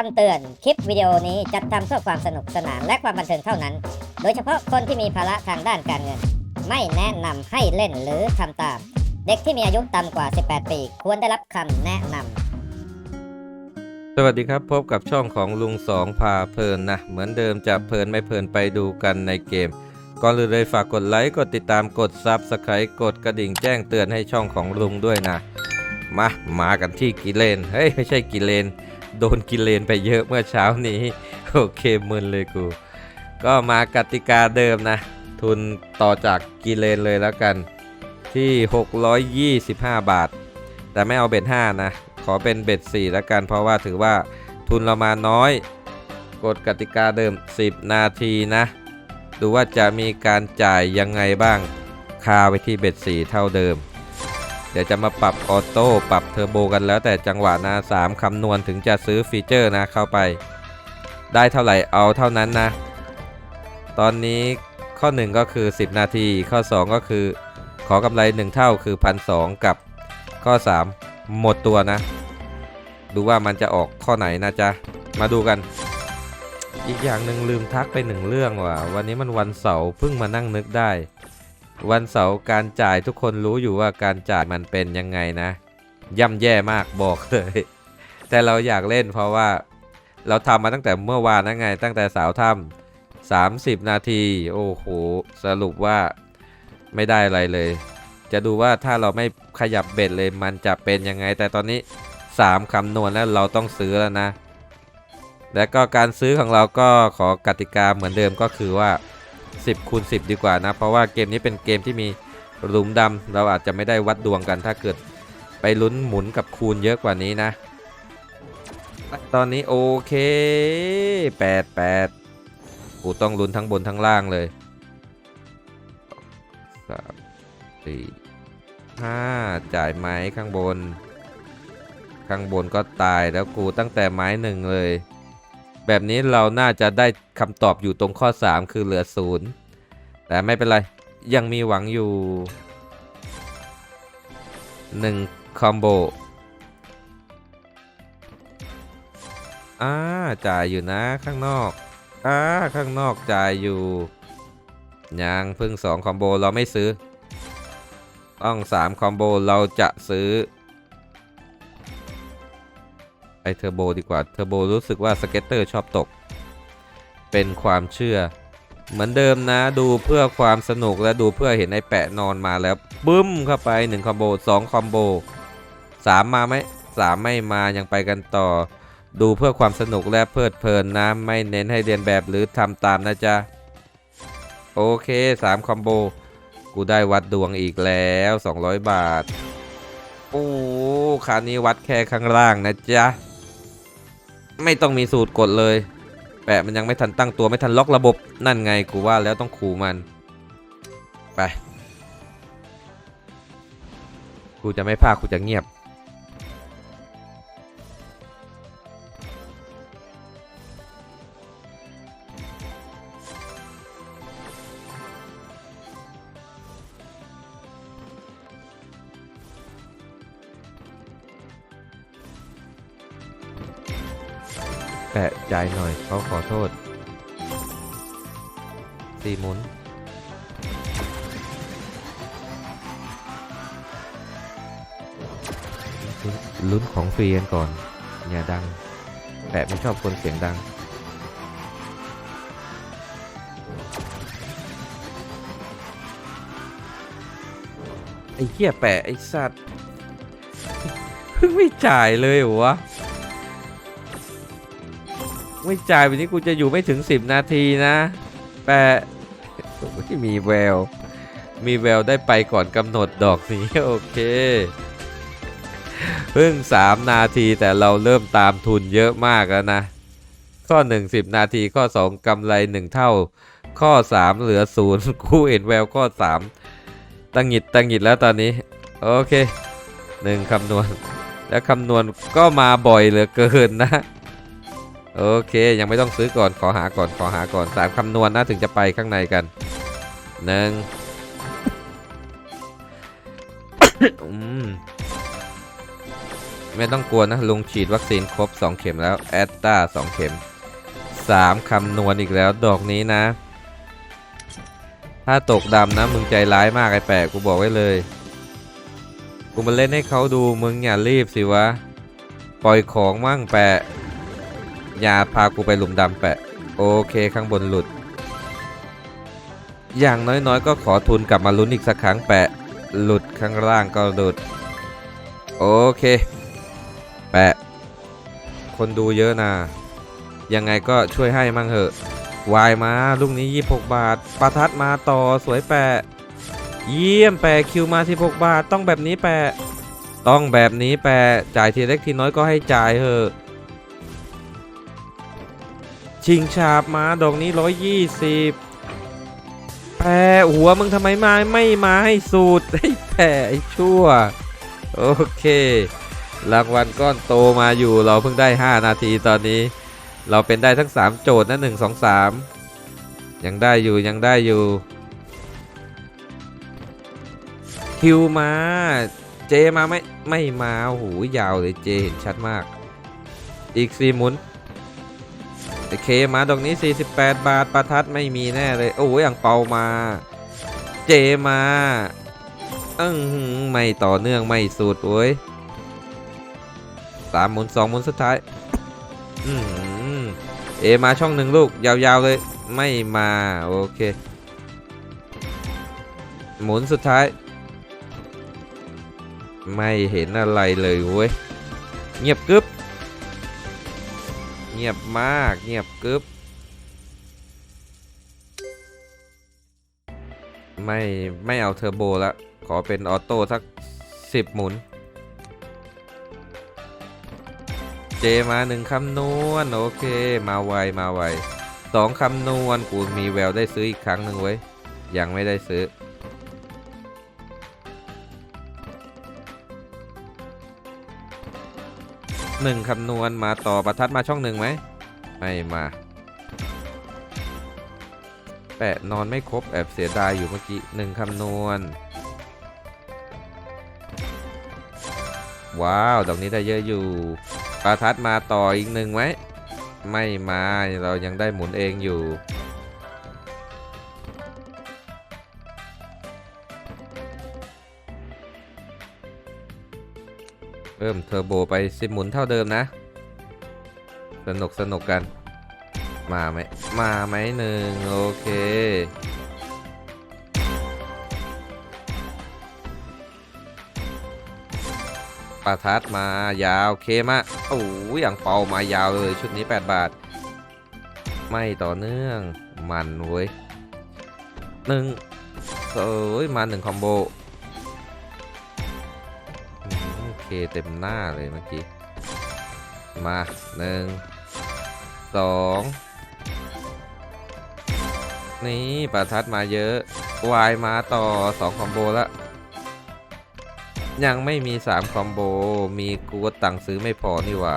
คำเตือน คลิปวิดีโอนี้จัดทำเพื่อความสนุกสนานและความบันเทิงเท่านั้น โดยเฉพาะคนที่มีภาระทางด้านการเงิน ไม่แนะนำให้เล่นหรือทำตาม เด็กที่มีอายุต่ำกว่า 18 ปี ควรได้รับคำแนะนำ สวัสดีครับพบกับช่องของลุงสองพาเพลินนะ เหมือนเดิมจะเพลินไม่เพลินไปดูกันในเกม ก่อนอื่นเลยฝากกดไลค์กดติดตามกดซับสไครต์กดกระดิ่งแจ้งเตือนให้ช่องของลุงด้วยนะ มามากันที่กิเลนเฮ้ยไม่ใช่กิเลน โดนกิเลนไปเยอะเมื่อเช้านี้ โอเคมึนเลยกู ก็มากติกาเดิมนะ ทุนต่อจากกิเลนเลยแล้วกัน ที่ 625 บาท แต่ไม่เอาเบ็ด5นะ ขอเป็นเบ็ด4แล้วกัน เพราะว่าถือว่าทุนเรามาน้อยกฎกติกาเดิม 10 นาทีนะ ดูว่าจะมีการจ่ายยังไงบ้าง คาไว้ที่เบ็ด4เท่าเดิม เดี๋ยวจะมาปรับออโต้ปรับเทอร์โบกันแล้วแต่จังหวะนะ3คำนวณถึงจะซื้อฟีเจอร์นะเข้าไป ได้เท่าไหร่เอาเท่านั้นนะ ตอนนี้ข้อ 1 ก็คือ 10 นาที ข้อ 2 ก็คือ ขอกำไร 1 เท่าคือ1,200กับข้อ 3 หมดตัวนะ ดูว่ามันจะออกข้อไหนนะจ๊ะ มาดูกัน อีกอย่างหนึ่งลืมทักไปหนึ่งเรื่องว่ะวันนี้มันวันเสาร์เพิ่งมานั่งนึกได้ วันเสาร์การจ่ายทุกคนรู้อยู่ว่าการจ่ายมันเป็นยังไงนะ ย่ำแย่มากบอกเลย แต่เราอยากเล่นเพราะว่าเราทำมาตั้งแต่เมื่อวานนั่นไง ตั้งแต่สาวถ้ำ30 นาที โอ้โห สรุปว่าไม่ได้อะไรเลย จะดูว่าถ้าเราไม่ขยับเบ็ดเลยมันจะเป็นยังไง แต่ตอนนี้ 3คำนวณแล้วเราต้องซื้อแล้วนะ และก็การซื้อของเราก็ขอกติกาเหมือนเดิมก็คือว่า 10คูณ10 ดีกว่านะ เพราะว่าเกมนี้เป็นเกมที่มีหลุมดำเราอาจจะไม่ได้วัดดวงกันถ้าเกิดไปลุ้นหมุนกับคูณเยอะกว่านี้นะ ตอนนี้โอเค 8 8 กูต้องลุ้นทั้งบนทั้งล่างเลย3 4 5 จ่ายไม้ข้างบน ข้างบนก็ตายแล้วกูตั้งแต่ไม้หนึ่งเลย แบบนี้เราน่าจะได้คำตอบอยู่ตรงข้อ 3 คือเหลือศูนย์แต่ไม่เป็นไร ยังมีหวังอยู่ 1 คอมโบอ่าจ่ายอยู่นะข้างนอกอ่าข้างนอกจ่ายอยู่ยังเพิ่ง2 คอมโบเราไม่ซื้อ ต้อง 3 คอมโบเราจะซื้อ ไปเทอร์โบดีกว่า เทอร์โบรู้สึกว่าสเก็ตเตอร์ชอบตก เป็นความเชื่อ เหมือนเดิมนะดูเพื่อความสนุกและดูเพื่อเห็นไอ้แปะนอนมาแล้วบึ้มเข้าไป1คอมโบ2คอมโบ3มาไหม3ไม่มายังไปกันต่อ ดูเพื่อความสนุกและเพลิดเพลินนะไม่เน้นให้เรียนแบบหรือทำตามนะจ๊ะโอเค3คอมโบกูได้วัดดวงอีกแล้ว 200 บาท โอ้คราวนี้วัดแค่ข้างล่างนะจ๊ะ ไม่ต้องมีสูตรกดเลย แปะมันยังไม่ทันตั้งตัวไม่ทันล็อกระบบนั่นไงกูว่าแล้วต้องขู่มัน ไป กูจะไม่พากกูจะเงียบ แปะใจหน่อยเขาขอโทษสี่หมุนลุ้นของฟรีกันก่อน อย่าดัง แปะไม่ชอบคนเสียงดังไอ้เหี้ยแปะไอ้สัตว์ไม่จ่ายเลยเหรอวะ ไม่จ่ายวันนี้กูจะอยู่ไม่ถึง 10 นาทีนะแปะไม่มีแวว มีแววได้ไปก่อนกำหนดดอกนี้ โอเค เพิ่ง 3 นาทีแต่เราเริ่มตามทุนเยอะมากแล้วนะ ข้อ 1 10 นาทีข้อ 2กำไร 1 เท่า ข้อ 3 เหลือศูนย์กูเห็นแววข้อ 3 ตังหิดตังหิดแล้วตอนนี้ โอเค 1คำนวณ แล้วคำนวณก็มาบ่อยเหลือเกินนะ โอเค ยังไม่ต้องซื้อก่อนขอหาก่อนขอหาก่อนสามคำนวณนะถึงจะไปข้างในกันหนึ่งไม่ต้องกลัวนะลุงฉีดวัคซีนครบ 2 เข็มแล้วแอตตา2เข็ม 3 คำนวณอีกแล้วดอกนี้นะ ถ้าตกดำนะ มึงใจร้ายมากไอ้แปะกูบอกไว้เลย กูมาเล่นให้เขาดูมึงอย่ารีบสิวะ ปล่อยของมั่งแปะ ย่าพากูไปหลุมดำแปะ โอเคข้างบนหลุด อย่างน้อยๆ ก็ขอทุนกลับมาลุ้นอีกสักครั้งแปะ หลุดข้างล่างก็หลุด โอเค แปะ คนดูเยอะนะ ยังไงก็ช่วยให้มั่งเหอะวายมาลูกนี้ 26 บาท ประทัดมาต่อสวยแปะ เยี่ยมแปะคิวมา 16 บาท ต้องแบบนี้แปะ ต้องแบบนี้แปะ จ่ายทีเล็กทีน้อยก็ให้จ่ายเหอะ ชิงฉาบมาดอกนี้ 120แปะหัวมึงทำไมมาไม่มาให้สูตรไอ้แปะไอ้ชั่ว โอเค รางวัลก้อนโตมาอยู่เราเพิ่งได้ 5 นาทีตอนนี้ เราเป็นได้ทั้ง 3 โจทย์นะ1 2 3 ยังได้อยู่ยังได้อยู่ คิวมา เจมาไม่ไม่มาโอ้โหยาวเลยเจเห็นชัดมาก อีก4หมุน เคมาดอกนี้ 48 บาทประทัดไม่มีแน่เลย โอ้ยอย่างเปามา เจมาอือหือไม่ต่อเนื่องไม่สุดโว้ยสามหมุนสองหมุนสุดท้าย อืมเอมาช่องหนึ่งลูก ยาวๆเลย ไม่มา โอเค หมุนสุดท้าย ไม่เห็นอะไรเลยเว้ย เงียบกึบ งียบมากเงียบกึบไม่ไม่เอาเทอร์โบละ ขอเป็นออโต้สักสิบหมุน เจมาหนึ่งคำนวณ โอเค มาไว มาไวสองคำนวณ กูมีแววได้ซื้ออีกครั้งหนึ่งไว้ยยังไม่ได้ซื้อ หนึ่งคำนวณมาต่อประทัดมาช่องหนึ่งไหมไม่มาแปะนอนไม่ครบแอบเสียดายอยู่เมื่อกี้หนึ่งคำนวณ ว้าวดอกนี้ได้เยอะอยู่ประทัดมาต่ออีกหนึ่งไหมไม่มาเรายังได้หมุนเองอยู่ เพิ่มเทอร์โบไปสิบหมุนเท่าเดิมนะ สนุกสนุกกัน มาไหมมาไหมหนึ่งโอเค ประทัดมายาวเคมะโอ้ยอย่างเป่ามายาวเลยชุดนี้ 8 บาท ไม่ต่อเนื่องมันเว้ยหนึ่งเอ้ยมาหนึ่งคอมโบ เคเต็มหน้าเลยเมื่อกี้ มาหนึ่งสองนี่ประทัดมาเยอะ วายมาต่อสองคอมโบแล้วยังไม่มี3คอมโบ มีกูก็ตังซื้อไม่พอนี่ว่า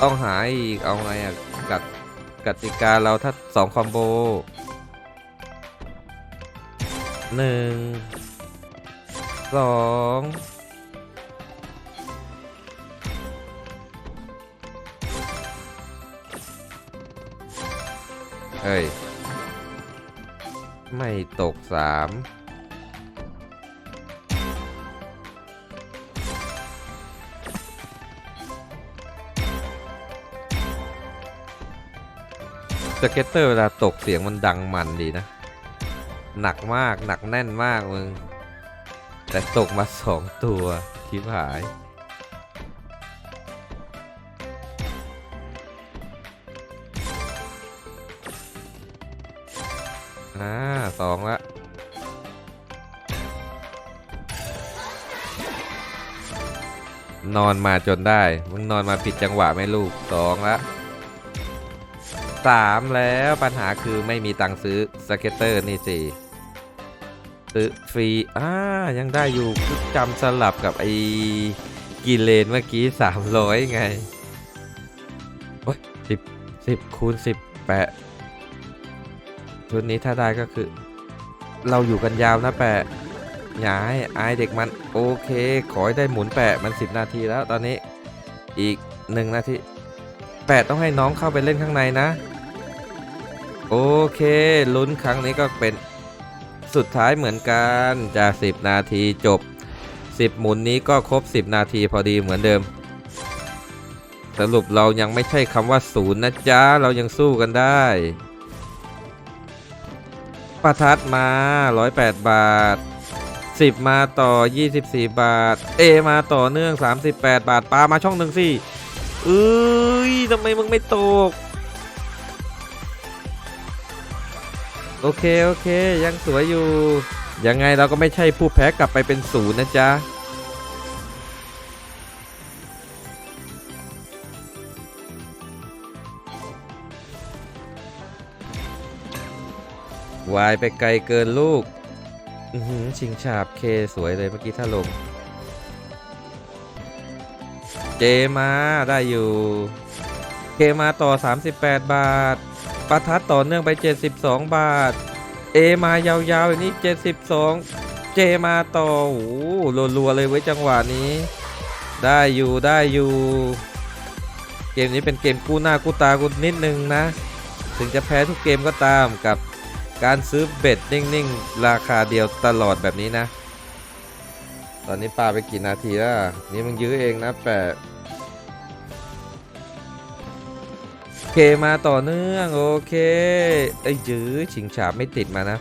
ต้องหาอีก เอาไงอะกัดกติกาเราถ้า2คอมโบหนึ่งสอง เฮ้ย ไม่ตกสามสเก็ตเตอร์เวลาตกเสียงมันดังมันดีนะ หนักมากหนักแน่นมากมึง แต่ตกมาสองตัวทิพหาย อ่าสองละนอนมาจนได้ มึงนอนมาผิดจังหวะไหมลูกสองละสามแล้วปัญหาคือไม่มีตังค์ซื้อสเก็ตเตอร์นี่สิซื้อฟรีอ่ายังได้อยู่คือจำสลับกับไอ้กิเลนเมื่อกี้สามร้อยไงโอ้ยสิบสิบคูณสิบแป ชุดนี้ถ้าได้ก็คือ เราอยู่กันยาวนะแปะหยายอายเด็กมันโอเค ขอให้ได้หมุนแปะมัน 10 นาทีแล้วตอนนี้อีก 1 นาทีแปะต้องให้น้องเข้าไปเล่นข้างในนะ โอเค ลุ้นครั้งนี้ก็เป็นสุดท้ายเหมือนกันจาก 10 นาทีจบ 10 หมุนนี้ก็ครบ 10 นาทีพอดีเหมือนเดิม สรุปเรายังไม่ใช่คำว่าศูนย์นะจ๊ะ เรายังสู้กันได้ ประทัดมา 108 บาท 10 มาต่อ 24 บาท เอมาต่อเนื่อง 38 บาทปลามาช่องหนึ่งสิเอ้ยทำไมมึงไม่ตก โอเค โอเค ยังสวยอยู่ ยังไงเราก็ไม่ใช่ผู้แพ้กลับไปเป็นศูนย์นะจ๊ะ วายไปไกลเกินลูกชิงฉาบเคสวยเลยเมื่อกี้ถ้าลง เจมาได้อยู่ เคมาต่อ 38 บาทประทัดต่อเนื่องไป 72 บาท เอมายาวๆอย่างนี้ 72 เจมาต่อโอ้โหรัวๆเลยเว้ยจังหวะนี้ ได้อยู่ได้อยู่ เกมนี้เป็นเกมกู้หน้ากู้ตากูนิดนึงนะ ถึงจะแพ้ทุกเกมก็ตามกับ การซื้อเบ็ดนิ่งๆ ราคาเดียวตลอดแบบนี้นะ ตอนนี้ปลาไปกี่นาทีแล้วอะนี่มึงยื้อเองนะแปะเคมาต่อเนื่องโอเคไอ้ยยื้อชิงฉาบไม่ติดมานะ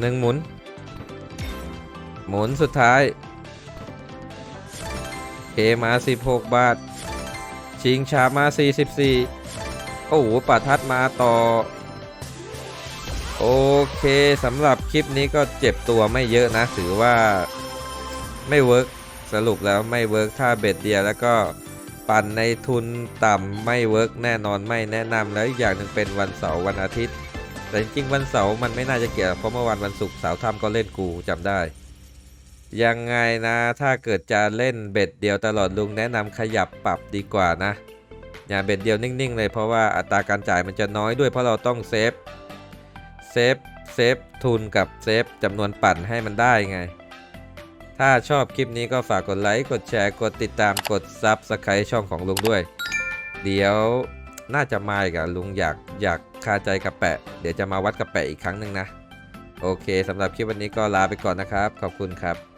หนึ่งหมุน หมุนสุดท้าย เคมา 16 บาท ชิงฉาบมา 44 โอ้โหประทัดมาต่อ โอเคสำหรับคลิปนี้ก็เจ็บตัวไม่เยอะนะ ถือว่าไม่เวิร์กสรุปแล้วไม่เวิร์กถ้าเบ็ดเดียวแล้วก็ปั่นในทุนต่ำไม่เวิร์กแน่นอนไม่แนะนำแล้วอีกอย่างหนึ่งเป็นวันเสาร์วันอาทิตย์ แต่จริงวันเสาร์มันไม่น่าจะเกี่ยวเพราะเมื่อวันวันศุกร์สาวทำก็เล่นกูจำได้ ยังไงนะถ้าเกิดจะเล่นเบ็ดเดียวตลอดลุงแนะนำขยับปรับดีกว่านะ อย่าเบ็ดเดียวนิ่งๆเลยเพราะว่าอัตราการจ่ายมันจะน้อยด้วยเพราะเราต้องเซฟเซฟเซฟทุนกับเซฟจำนวนปั่นให้มันได้ไง ถ้าชอบคลิปนี้ก็ฝากกดไลค์กดแชร์กดติดตามกดซับสไครต์ช่องของลุงด้วย เดี๋ยวน่าจะมาอีกับลุงอยากอยากคาใจกับแปะ เดี๋ยวจะมาวัดกับแปะอีกครั้งหนึ่งนะ โอเคสำหรับคลิปวันนี้ก็ลาไปก่อนนะครับ ขอบคุณครับ